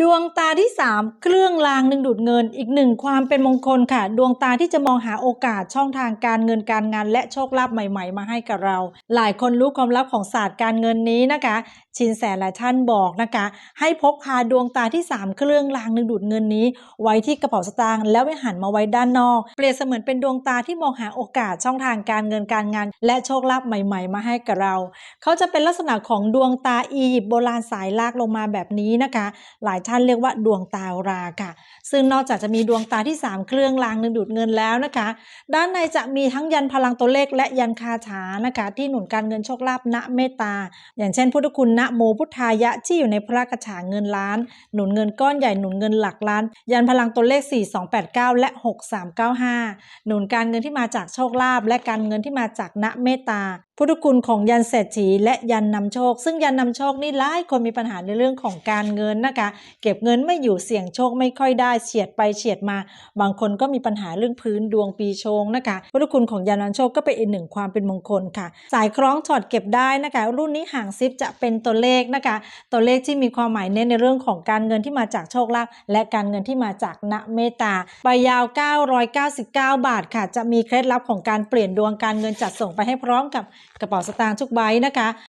ดวงตาที่ 3 เครื่องรางดึงดูดเงินอีกหนึ่งความเป็นมงคลค่ะ ดวงตาที่จะมองหาโอกาสช่องทางการเงินการงาน และโชคลาภใหม่ ๆ มาให้กับเรา หลายคนรู้ความลับของศาสตร์การเงินนี้นะคะ ชินแสหลายท่านบอกนะคะ ให้พกพาดวงตาที่ 3 เครื่องรางดึงดูดเงินนี้ ไว้ที่กระเป๋าสตางค์แล้วไม่หันมาไว้ด้านนอก เปรียบเสมือนเป็นดวงตาที่มองหาโอกาสช่องทางการเงินการงาน และโชคลาภใหม่ ๆ มาให้กับเรา เขาจะเป็นลักษณะของดวงตาอียิปต์โบราณสายลากลงมาแบบนี้นะคะ หลายท่านเรียกว่าดวงตาราค่ะ ซึ่งนอกจากจะมีดวงตาที่ 3 เครื่องรางดึงดูดเงินแล้วนะคะ ด้านในจะมีทั้งยันพลังตัวเลขและยันคาถานะคะ ที่หนุนการเงินโชคลาภณเมตตา อย่างเช่นพุทธคุณนะโมพุทธายะที่อยู่ในพระกระถาเงินล้าน หนุนเงินก้อนใหญ่หนุนเงินหลักล้าน ยันพลังตัวเลข 4289 และ 6395 หนุนการเงินที่มาจากโชคลาภและการเงินที่มาจากณเมตตา พุทธคุณของยันเศรษฐีและยันนำโชค ซึ่งยันนำโชคนี่หลายคนมีปัญหาในเรื่องของการเงินนะคะ เก็บเงินไม่อยู่เสี่ยงโชคไม่ค่อยได้เฉียดไปเฉียดมา บางคนก็มีปัญหาเรื่องพื้นดวงปีชงนะคะ พุทธคุณของยันนำโชคก็เป็นอีกหนึ่งความเป็นมงคลค่ะ สายคล้องถอดเก็บได้นะคะ รุ่นนี้ห่างซิปจะเป็นตัวเลขนะคะ ตัวเลขที่มีความหมายเน้นในเรื่องของการเงินที่มาจากโชคลาภและการเงินที่มาจากณเมตตาไปยาว 999 บาทค่ะ จะมีเคล็ดลับของการเปลี่ยนดวงการเงินจัดส่งไปให้พร้อมกับกระเป๋าสตางค์ทุกใบนะคะ